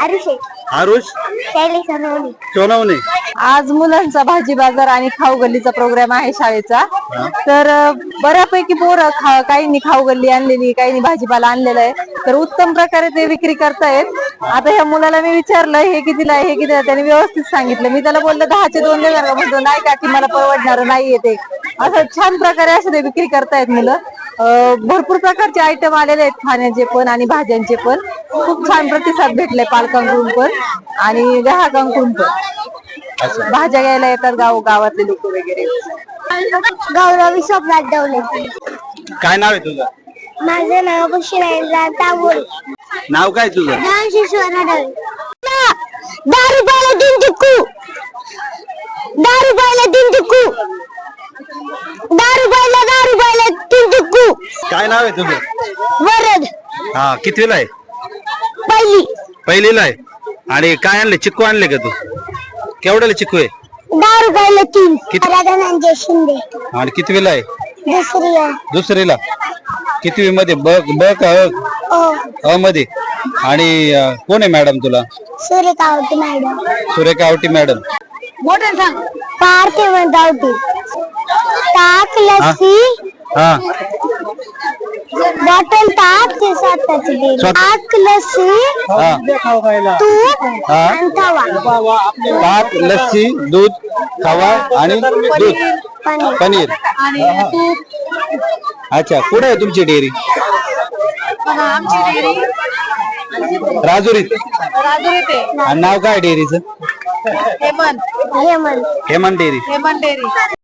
आरुषे सोनवणी. आज मुलांचा भाजी बाजार आणि खाऊ गल्लीचा प्रोग्राम आहे शाळेचा. तर बऱ्यापैकी पोरं खा काहींनी खाऊ गल्ली आणलेली काहींनी भाजीपाला आणलेला आहे. तर उत्तम प्रकारे ते विक्री करतायत. आता ह्या मुलाला मी विचारलं हे कितीला आहे? हे कितीला आहे? त्याने व्यवस्थित सांगितलं. मी त्याला बोललं दहाचे दोन देणार का? म्हणतो नाही का की मला परवडणार नाही ते. असं छान प्रकारे असं ते विक्री करतायत मुलं. भरपूर प्रकारचे आयटम आलेले आहेत खाण्याचे पण आणि भाज्यांचे पण. खूप छान प्रतिसाद भेटलाय पालकांकडून पण आणि ग्राहकांकडून पण. भाज्या घ्यायला येतात गाव गावातले लोक वगैरे. गौरवी स्वप्नात डवले काय नाव आहे तुझं? माझं नाव पुष्करायला तांबोळी. नाव काय तुझं? नाव शिशुवना डवले दहा रुपयाला तीन चिक्कू. दहा रुपयाला तीन चिक्कू दहा रुपयाला दहा रुपयाला तीन चिक्कू काय नाव आहे तुझं? वरद. हा कितवीला आहे? पहिली. पहिलीला आहे. आणि काय आणले? चिक्कू आणले का तू? केवढ्याला चिक्कू आहे? दहा रुपयाला तीन. किती? राधानंदे शिंदे. आणि कितवीला आहे? दुसरी आहे. दुसरीला. कितवी मध्ये ब ब का अ? ओ अ. मध्ये आणि अ, कोण आहे मॅडम तुला? सूर्यकावती मॅडम. सुरेखा आवटी मॅडम. मोठे सांग पार्थे म्हणतावती ताक लस्सी हा. बॉटल ताक ते स्वतःची डेअरी. स्वतः- ताक लस्सी हा. तूप हा. आणि तवा. लस्सी दूध खवा आणि दूध. पनीर. पनीर. आणि तूप अच्छा कुठे आहे तुमची डेअरी? आमची डेअरी. राजुरीत. राजूर येते आणि नाव काय डेअरीचं? हेमंत हेमंत. हेमंत डेअरी. हेमंत डेअरी.